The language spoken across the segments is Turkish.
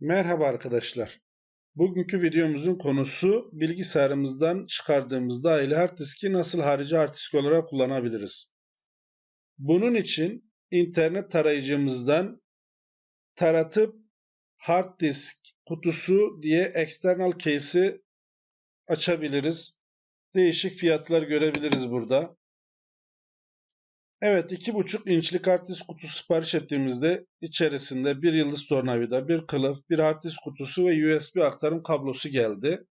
Merhaba arkadaşlar. Bugünkü videomuzun konusu bilgisayarımızdan çıkardığımız dahili hard diski nasıl harici hard disk olarak kullanabiliriz? Bunun için internet tarayıcımızdan taratıp hard disk kutusu diye external case'i açabiliriz. Değişik fiyatlar görebiliriz burada. Evet 2,5 inçlik hard kutusu sipariş ettiğimizde içerisinde bir yıldız tornavida, bir kılıf, bir hard kutusu ve USB aktarım kablosu geldi.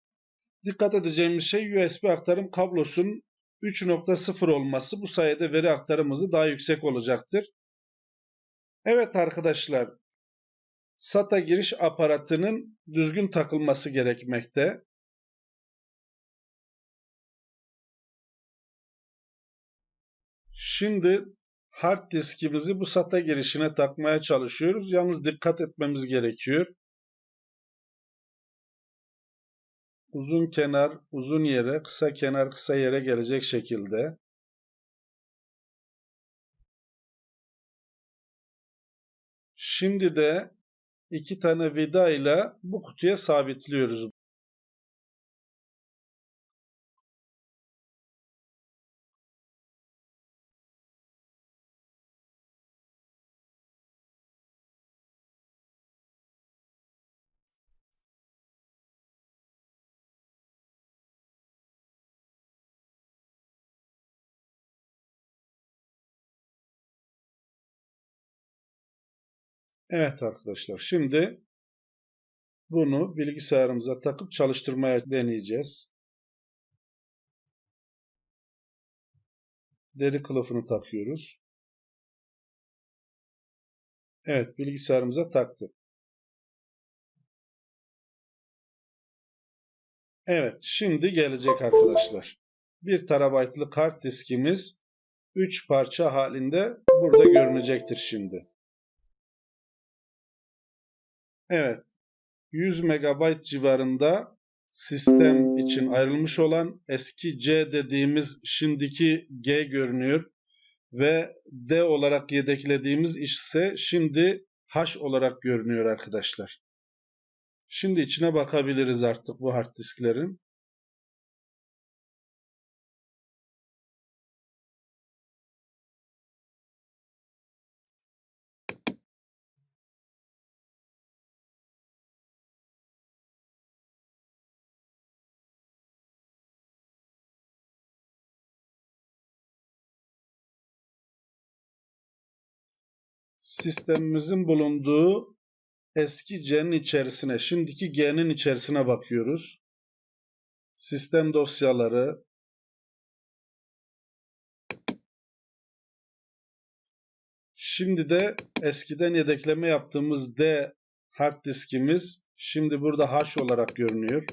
Dikkat edeceğimiz şey USB aktarım kablosunun 3.0 olması bu sayede veri aktarım hızı daha yüksek olacaktır. Evet arkadaşlar SATA giriş aparatının düzgün takılması gerekmekte. Şimdi hard diskimizi bu SATA girişine takmaya çalışıyoruz. Yalnız dikkat etmemiz gerekiyor. Uzun kenar uzun yere, kısa kenar kısa yere gelecek şekilde. Şimdi de iki tane vida ile bu kutuya sabitliyoruz. Evet arkadaşlar şimdi bunu bilgisayarımıza takıp çalıştırmaya deneyeceğiz. Deri kılıfını takıyoruz. Evet bilgisayarımıza taktık. Evet şimdi gelecek arkadaşlar. 1 terabaytlık hard diskimiz 3 parça halinde burada görünecektir şimdi. Evet. 100 MB civarında sistem için ayrılmış olan eski C dediğimiz şimdiki G görünüyor ve D olarak yedeklediğimiz ise şimdi H olarak görünüyor arkadaşlar. Şimdi içine bakabiliriz artık bu hard disklerin. Sistemimizin bulunduğu eski C'nin içerisine, şimdiki G'nin içerisine bakıyoruz. Sistem dosyaları, Şimdi de eskiden yedekleme yaptığımız D hard diskimiz şimdi burada H olarak görünüyor.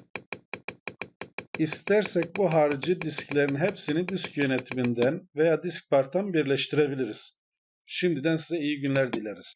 İstersek bu harici disklerin hepsini disk yönetiminden veya disk parttan birleştirebiliriz. Şimdiden size iyi günler dileriz.